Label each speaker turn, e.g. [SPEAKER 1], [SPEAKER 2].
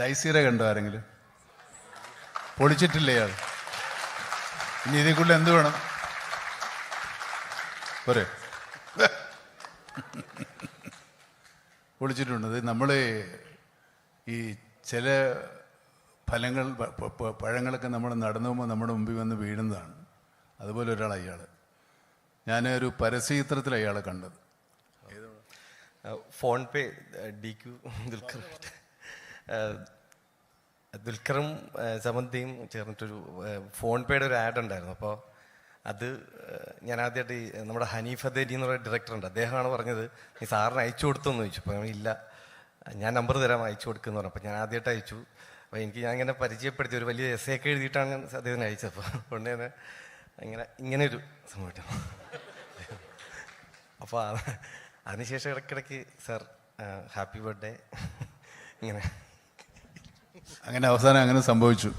[SPEAKER 1] ഡൈസീറെ കണ്ടോ ആരെങ്കിലും? പൊളിച്ചിട്ടില്ലേ അത് ഇനി ഇതിൽ കൂടുതൽ എന്ത് വേണം? പോരെ. പൊളിച്ചിട്ടുണ്ട്. നമ്മൾ ഈ ചില ഫലങ്ങൾ പഴങ്ങളൊക്കെ നമ്മൾ നടന്നു പോകുമ്പോൾ നമ്മുടെ മുമ്പിൽ വന്ന് വീഴുന്നതാണ്. അതുപോലെ ഒരാൾ അയാൾ ഞാൻ ഒരു പരസ്യചിത്രത്തിൽ അയാളെ കണ്ടത്.
[SPEAKER 2] ഫോൺ പേ ഡി ക്യു ദുൽഖർ ദുൽഖറും സമന്തിയും ചേർന്നിട്ടൊരു ഫോൺ പേയുടെ ഒരു ആഡ് ഉണ്ടായിരുന്നു. അപ്പോൾ അത് ഞാൻ ആദ്യമായിട്ട് നമ്മുടെ ഹനീഫ് അദേരി എന്ന് പറയുന്ന ഡയറക്ടർ ഉണ്ട്. അദ്ദേഹമാണ് പറഞ്ഞത് നീ സാറിന് അയച്ചു കൊടുത്തെന്ന് ചോദിച്ചു. അപ്പോൾ ഇല്ല ഞാൻ നമ്പർ തരാം അയച്ചു കൊടുക്കുന്നു പറഞ്ഞു. അപ്പോൾ ഞാൻ ആദ്യമായിട്ട് അയച്ചു. അപ്പോൾ എനിക്ക് ഞാൻ ഇങ്ങനെ പരിചയപ്പെടുത്തി ഒരു വലിയ എസ് ഒക്കെ എഴുതിയിട്ടാണ് ഞാൻ അദ്ദേഹത്തിന് അയച്ചത്. അപ്പോൾ അതുകൊണ്ട് തന്നെ ഇങ്ങനെ ഇങ്ങനെ ഒരു സംഭവം അപ്പോൾ അതിനുശേഷം ഇടയ്ക്കിടയ്ക്ക് സാർ ഹാപ്പി ബർത്ത്ഡേ. ഇങ്ങനെ.
[SPEAKER 1] അങ്ങനെ അവസാനം അങ്ങനെ സംഭവിച്ചു.